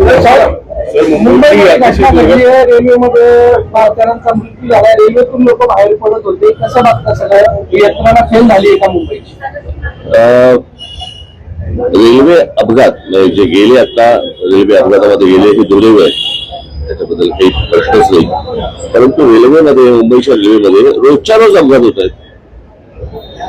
मुंबईमध्ये घटना घडली आहे रेल्वेमध्ये भारतीयांचा मृत्यू झाला रेल्वेतून लोक बाहेर पडत होते. कसं बघता सगळं? यंत्रणा फेल झाली आहे का मुंबईची? अ, रेल्वे अपघात जे गेले आता रेल्वे अपघातामध्ये गेले हे दुर्दैव आहे. त्याच्याबद्दल काही प्रश्नच नाही. परंतु रेल्वेमध्ये मुंबईच्या रेल्वेमध्ये रोजच्या रोज अपघात होत आहेत.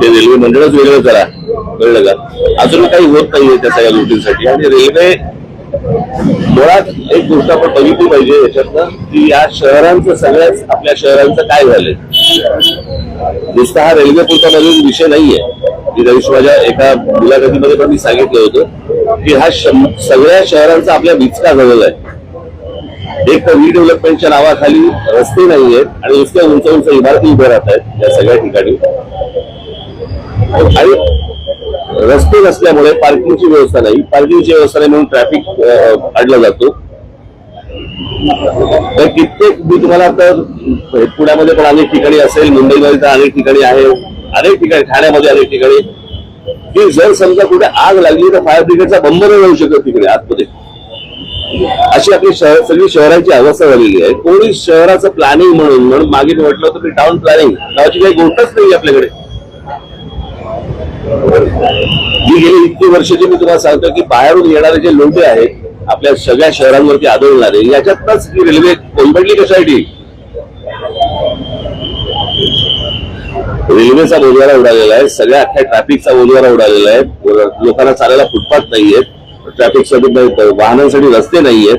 ते रेल्वे मंडळच वेगळं करा. कळलं का? अजून काही होत नाहीये त्या सगळ्या गोष्टींसाठी. आणि रेल्वे मुळात एक गोष्ट आपण बघितली पाहिजे याच्यातनं की या शहरांचं सगळ्याच आपल्या शहरांचं काय झालंय? नुसता हा रेल्वे पुरता मधील विषय नाहीये. की त्या माझ्या एका मुलाखतीमध्ये पण मी सांगितलं होतं की हा सगळ्या शहरांचा आपल्या विचका झालेला आहे. एक तर रिडेव्हलपमेंटच्या नावाखाली रस्ते नाही आहेत आणि नुसत्या उंच उंच इमारती उभ्या राहत आहेत या सगळ्या ठिकाणी. आणि रस्ते नसल्यामुळे पार्किंगची व्यवस्था नाही. पार्किंगची व्यवस्था नाही म्हणून ट्रॅफिक अडला जातो. तर कित्येक मी तुम्हाला तर पुण्यामध्ये पण अनेक ठिकाणी असेल मुंबईमध्ये तर अनेक ठिकाणी आहे अनेक ठिकाणी ठाण्यामध्ये अनेक ठिकाणी. की जर समजा कुठे आग लागली तर फायर ब्रिगेडचा बंब नाही जाऊ शकत तिकडे आतमध्ये. अशी आपली शहर सगळी शहराची अवस्था झालेली आहे. कोणी शहराचं प्लॅनिंग म्हणून म्हणून मागे म्हटलं होतं की टाउन प्लॅनिंग नावाची काही गोष्टच नाही आपल्याकडे. ही गेली इतकी वर्षाची मी तुम्हाला सांगतो की बाहेरून येणारे जे लोटे आहेत आपल्या सगळ्या शहरांवरती आदळणारे याच्यातच ही रेल्वे कोलमडली कशासाठी रेल्वेचा बोजवारा उडालेला आहे सगळ्या अख्ख्या ट्रॅफिकचा बोजवारा उडालेला आहे. लोकांना चालायला फुटपाथ नाहीयेत ट्रॅफिक वाहनांसाठी रस्ते नाहीयेत.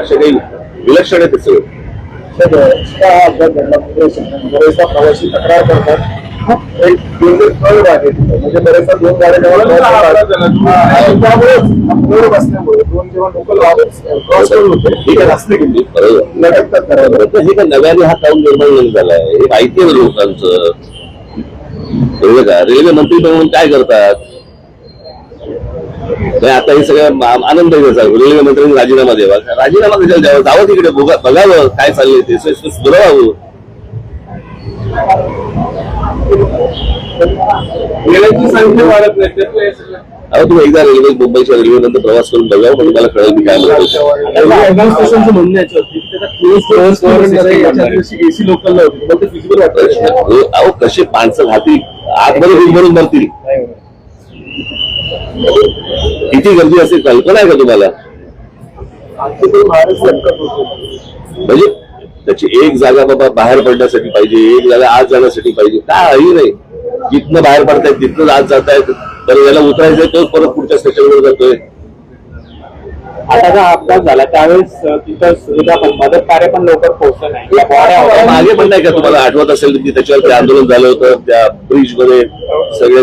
असे काही विलक्षण आहे ते. सगळं इतका हा अपघात घडला मुंबई मुंबईचा प्रवासी तक्रार करतात. खूप एक दुर्मिळ स्थळ आहे. म्हणजे बरेचदा दोन गाड्या त्यामुळेच असल्यामुळे दोन जेव्हा लोकल क्रॉस करून होते. ठीक आहे. रस्ते किती? बरोबर लटकतात करायला बरं, तर हे काय नव्याने हा काऊन निर्माण नाही झालाय हे माहिती आहे लोकांचं. कळलं का रेल्वे मंत्री म्हणून काय करतात? आता हे सगळं आनंद रेल्वे मंत्र्यांनी राजीनामा द्यावा. राजीनामा कशाला द्यावा. जावं तिकडे बघा- बघावं काय चाललंय ते. स- स- सुधारावं. रेल्वेची संख्या वाढत नाही. त्यामुळे हे सगळं. अहो तुम्ही एकदा रेल्वे मुंबईच्या रेल्वेनंतर प्रवास करून बघावं मग तुम्हाला कळेल मी काय म्हणतो अहो अहो, कसे माणसं घातील आतमध्ये भरून भरतील. किती गर्दी असेल कल्पना आहे का तुम्हाला? म्हणजे त्याची एक जागा बाबा बाहेर पडण्यासाठी पाहिजे एक जागा आत जाण्यासाठी पाहिजे. काही नाही? जिथनं बाहेर पडतायत तिथनं आत जातायत. तर याला उतरायचंय तोच परत पुढच्या स्टेशनवर जातोय. आता अपघात झाला. त्यावेळेस तिथं सुविधा पण मदत कार्य पण लवकर पोहोचलं नाही. मागे पण नाही का तुम्हाला आठवत असेल की त्याच्यावरती आंदोलन झालं होतं त्या ब्रिजमध्ये सगळे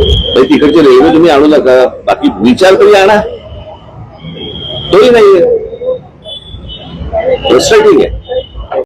तिकडचे रेल्वे तुम्ही आणू नका. बाकी विचार तरी आणा. तोही नाहीये. फ्रस्ट्रेटिंग आहे.